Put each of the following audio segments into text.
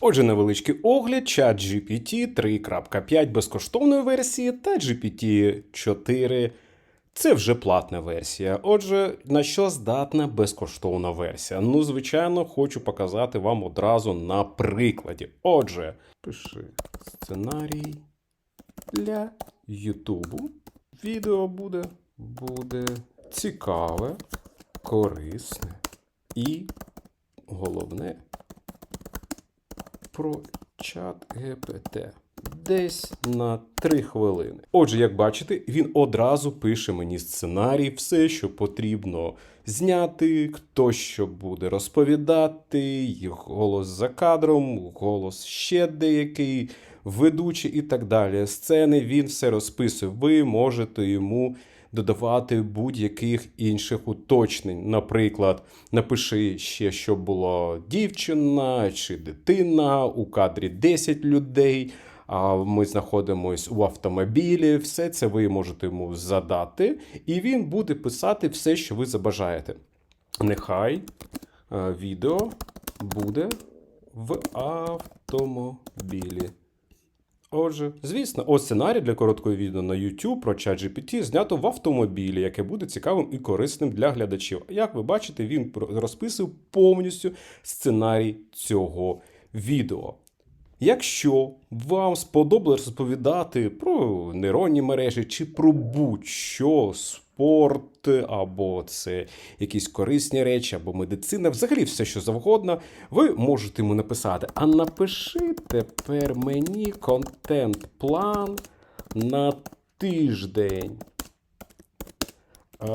Отже, невеличкий огляд, ChatGPT 3.5 безкоштовної версії та GPT 4 це вже платна версія. Отже, на що здатна безкоштовна версія? Ну, звичайно, хочу показати вам одразу на прикладі. Отже, пиши сценарій для Ютубу. Відео буде, буде цікаве, корисне і головне про чат ГПТ. Десь на 3 хвилини. Отже, як бачите, він одразу пише мені сценарій, все, що потрібно зняти, хто що буде розповідати, голос за кадром, голос ще деякий, ведучий і так далі. Сцени він все розписує. Ви можете йому додавати будь-яких інших уточнень. Наприклад, напиши ще, що було дівчина чи дитина, у кадрі 10 людей. А ми знаходимось у автомобілі. Все це ви можете йому задати, і він буде писати все, що ви забажаєте. Нехай е, відео буде в автомобілі. Отже, звісно, ось сценарій для короткого відео на YouTube про ChatGPT знято в автомобілі, яке буде цікавим і корисним для глядачів. Як ви бачите, він розписує повністю сценарій цього відео. Якщо вам сподобалось розповідати про нейронні мережі чи про будь-що, спорт, або це якісь корисні речі, або медицина, взагалі все, що завгодно, ви можете йому написати. А напиши тепер мені контент-план на тиждень. Е,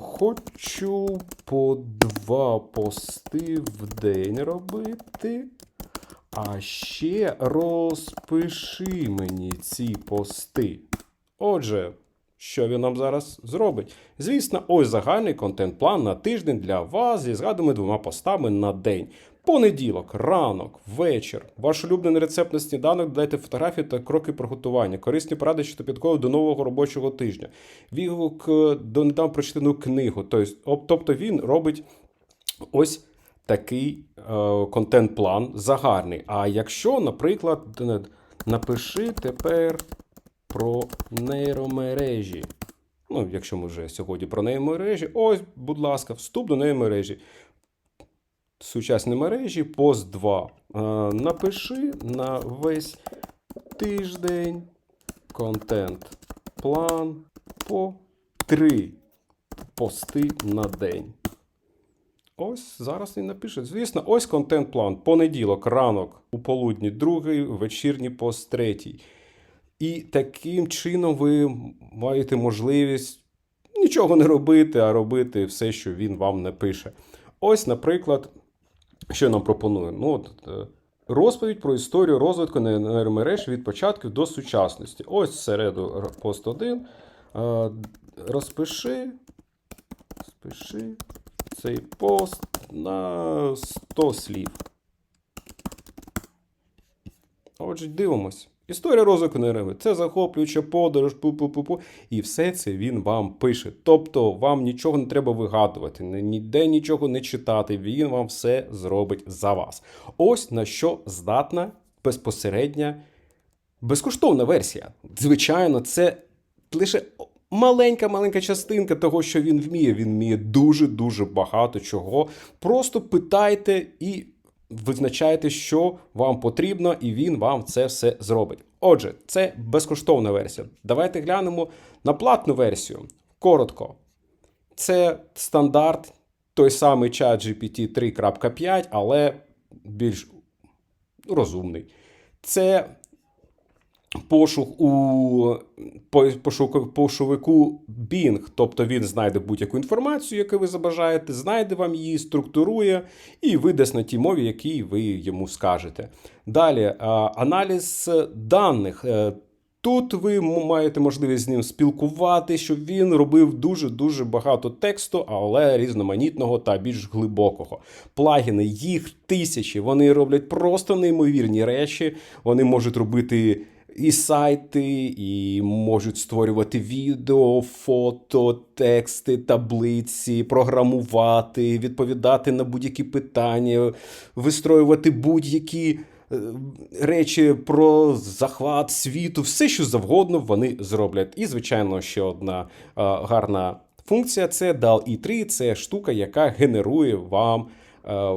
хочу по два пости в день робити. А ще розпиши мені ці пости. Отже, що він нам зараз зробить? Звісно, ось загальний контент-план на тиждень для вас зі згаданими двома постами на день. Понеділок, ранок, вечір. Ваш улюблений рецепт на сніданок, додайте фотографії та кроки приготування, корисні поради, що підково до нового робочого тижня. Відгук е, до недавно прочитану книгу. Тобто, він робить ось такий е, контент-план загарний. А якщо, наприклад, напиши тепер про нейромережі. Ну, якщо ми вже сьогодні про нейромережі, ось, будь ласка, вступ до нейромережі. Сучасні мережі, пост 2. Е, напиши на весь тиждень контент план по 3 пости на день. Ось зараз він напише. Звісно, ось контент-план. Понеділок, ранок, у полудні, другий, вечірній пост третій. І таким чином ви маєте можливість нічого не робити, а робити все, що він вам напише. Ось, наприклад, що нам пропонує? Ну, от, е, розповідь про історію розвитку нейромереж від початків до сучасності. Ось всереду пост 1. Е, Розпиши, цей пост на 100 слів. Отже, дивимось. Історія розвитку нейрони. Це захоплююча подорож, пу-пу-пу-пу. І все це він вам пише. Тобто вам нічого не треба вигадувати, ніде нічого не читати. Він вам все зробить за вас. Ось на що здатна безпосередня безкоштовна версія. Звичайно, це лише маленька маленька частинка того, що він вміє. Він вміє дуже дуже багато чого. Просто питайте і визначайте, що вам потрібно, і він вам це все зробить. Отже, це безкоштовна версія. Давайте глянемо на платну версію. Коротко. Це стандарт, той самий чат GPT 3.5, але більш розумний. Це пошук у пошук- пошуковику Bing, тобто він знайде будь-яку інформацію, яку ви забажаєте, знайде вам її, структурує і видасть на тій мові, якій ви йому скажете. Далі аналіз даних. Е, Тут ви маєте можливість з ним спілкувати, щоб він робив дуже дуже багато тексту, але різноманітного та більш глибокого. Плагіни, їх тисячі. Вони роблять просто неймовірні речі. Вони можуть робити і сайти, і можуть створювати відео, фото, тексти, таблиці, програмувати, відповідати на будь-які питання, вистроювати будь-які е, речі про захват світу, все що завгодно вони зроблять. І, звичайно, ще одна е, гарна функція це DALL-E 3 це штука, яка генерує вам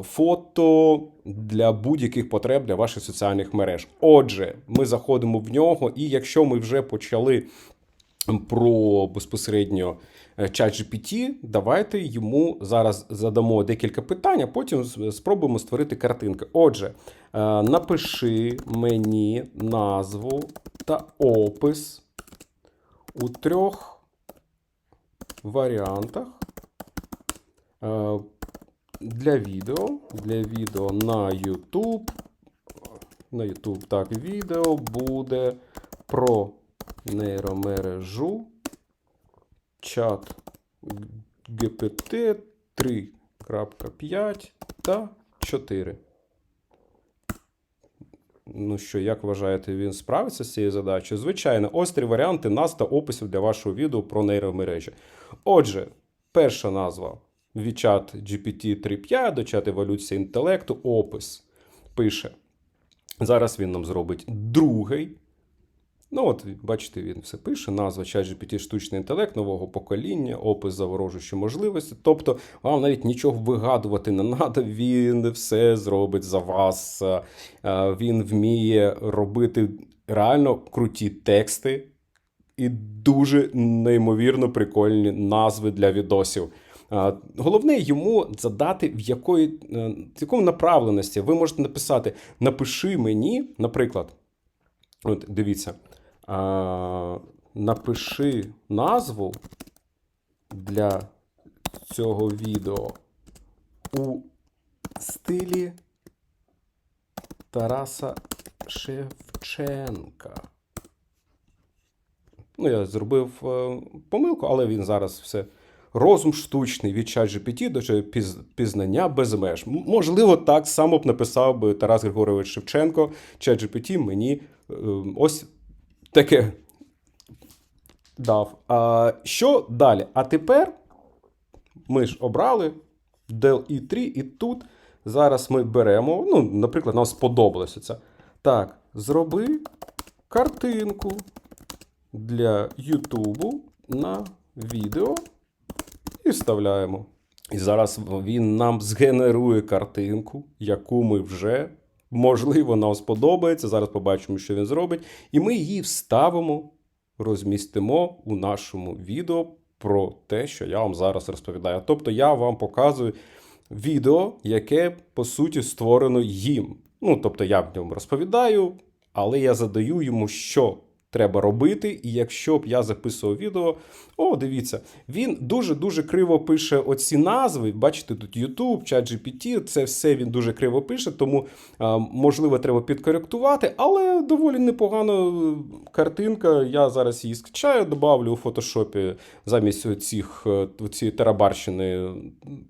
фото для будь-яких потреб для ваших соціальних мереж. Отже, ми заходимо в нього, і якщо ми вже почали про безпосередньо е, ChatGPT, давайте йому зараз задамо декілька питань, а потім спробуємо створити картинки. Отже, е, напиши мені назву та опис у трьох варіантах е, для відео. Для відео на YouTube. На YouTube так, відео буде про нейромережу чат GPT 3.5 та 4. Ну що, як вважаєте, він справиться з цією задачею? Звичайно, ось три варіанти назв та описів для вашого відео про нейромережі. Отже, перша назва від чат GPT 3.5 до чат еволюція інтелекту, опис пише. Зараз він нам зробить другий. Ну, от, бачите, він все пише: назва ChatGPT штучний інтелект нового покоління, опис заворожуючі можливості. Тобто, вам навіть нічого вигадувати не треба, він все зробить за вас. Е, Він вміє робити реально круті тексти і дуже неймовірно прикольні назви для відосів. Головне йому задати, в якої, е, в якому направленості. Ви можете написати: напиши мені, наприклад, от дивіться, напиши назву для цього відео у стилі Тараса Шевченка. Ну, я зробив е, помилку, але він зараз все. Розум штучний від ChatGPT до пізнання без меж. Можливо, так само б написав би Тарас Григорович Шевченко. ChatGPT мені е, ось таке дав. А, що далі? А тепер ми ж обрали Dell E3, і тут зараз ми беремо. Ну, наприклад, нам сподобалося це. Так, зроби картинку для Ютубу на відео і вставляємо. І зараз він нам згенерує картинку, яку ми вже, можливо, нам сподобається. Зараз побачимо, що він зробить. І ми її вставимо, розмістимо у нашому відео про те, що я вам зараз розповідаю. Тобто я вам показую відео, яке по суті створено їм. Ну, тобто я в ньому розповідаю, але я задаю йому, що треба робити. І якщо б я записував відео, о, дивіться, він дуже-дуже криво пише оці назви. Бачите, тут YouTube, ChatGPT, це все він дуже криво пише, тому можливо треба підкоректувати, але доволі непогана е, картинка. Я зараз її скачаю, добавлю у фотошопі замість цих цієї тарабарщини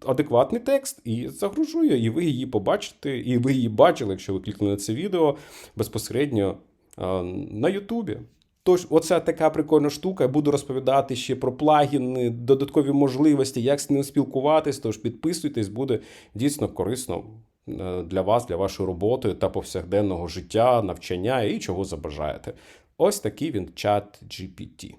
адекватний текст і загружу її, і ви її побачите, і ви її бачили, якщо ви клікнули на це відео безпосередньо на Ютубі. Тож, оце така прикольна штука. Я буду розповідати ще про плагіни, додаткові можливості, як з ним спілкуватись. Тож підписуйтесь, буде дійсно корисно е, для вас, для вашої роботи та повсякденного життя, навчання і чого забажаєте. Ось такий він чат GPT.